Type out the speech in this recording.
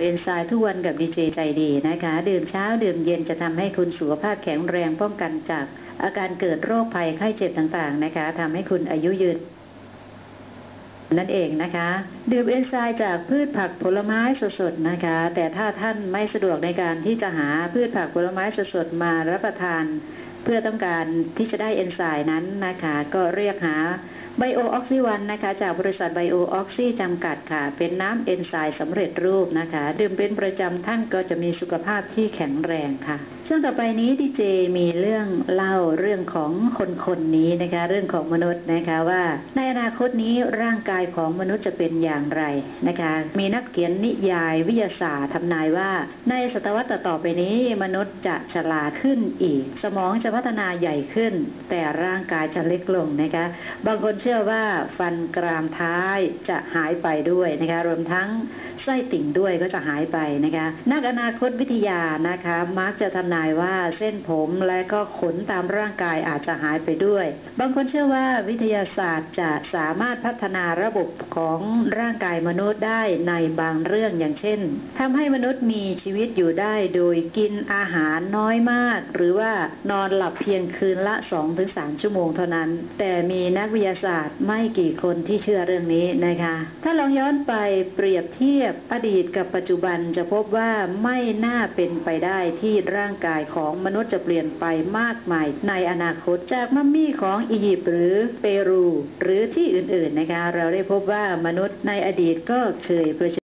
เอนไซม์ทุกวันกับดีเจใจดีนะคะ ดื่มเช้าดื่มเย็นจะทำให้คุณสุขภาพแข็งแรงป้องกันจากอาการเกิดโรคภัยไข้เจ็บต่างๆนะคะทำให้คุณอายุยืนนั่นเองนะคะ ดื่มเอนไซม์จากพืชผักผลไม้สดๆนะคะ แต่ถ้าท่านไม่สะดวกในการที่จะหาพืชผักผลไม้สดๆมารับประทาน เพื่อต้องการที่จะได้เอนไซม์นั้นนะคะ ก็เรียกหา ไบโอออกซิวันนะคะจากบริษัทไบโอออกซิจำกัดค่ะ เป็นน้ำเอนไซม์สำเร็จรูปนะคะ ดื่มเป็นประจำท่านก็จะมีสุขภาพที่แข็งแรงค่ะ ช่วงต่อไปนี้ดีเจมีเรื่องเล่าเรื่องของคนคนนี้นะคะ เรื่องของมนุษย์นะคะว่า ในอนาคตนี้ร่างกายของมนุษย์จะเป็นอย่างไรนะคะ มีนักเขียนนิยายวิทยาศาสตร์ทำนายว่า ในศตวรรษต่อไปนี้มนุษย์จะฉลาดขึ้นอีก สมองจะพัฒนาใหญ่ขึ้น แต่ร่างกายจะเล็กลงนะคะ บางคนเชื่อว่าฟันกรามท้ายจะหายไปด้วยนะคะรวมทั้ง ไส้ติ่งด้วยก็จะหายไปนะคะ นักอนาคตวิทยานะคะ มักจะทำนายว่าเส้นผมและก็ขนตามร่างกายอาจจะหายไปด้วย บางคนเชื่อว่าวิทยาศาสตร์จะสามารถพัฒนาระบบของร่างกายมนุษย์ได้ในบางเรื่องอย่างเช่นทำให้มนุษย์มีชีวิตอยู่ได้โดยกินอาหารน้อยมาก หรือว่านอนหลับเพียงคืนละ 2-3 ชั่วโมงเท่านั้น แต่มีนักวิทยาศาสตร์ไม่กี่คนที่เชื่อเรื่องนี้นะคะ ถ้าลองย้อนไปเปรียบเทียบอดีตกับปัจจุบันจะพบว่าไม่น่าเป็นไปได้ที่ร่างกายของมนุษย์จะเปลี่ยนไปมากมาย ในอนาคตจากมัมมี่ของอียิปต์หรือเปรู หรือที่อื่นๆนะคะเราได้พบว่ามนุษย์ในอดีตก็เคยเผ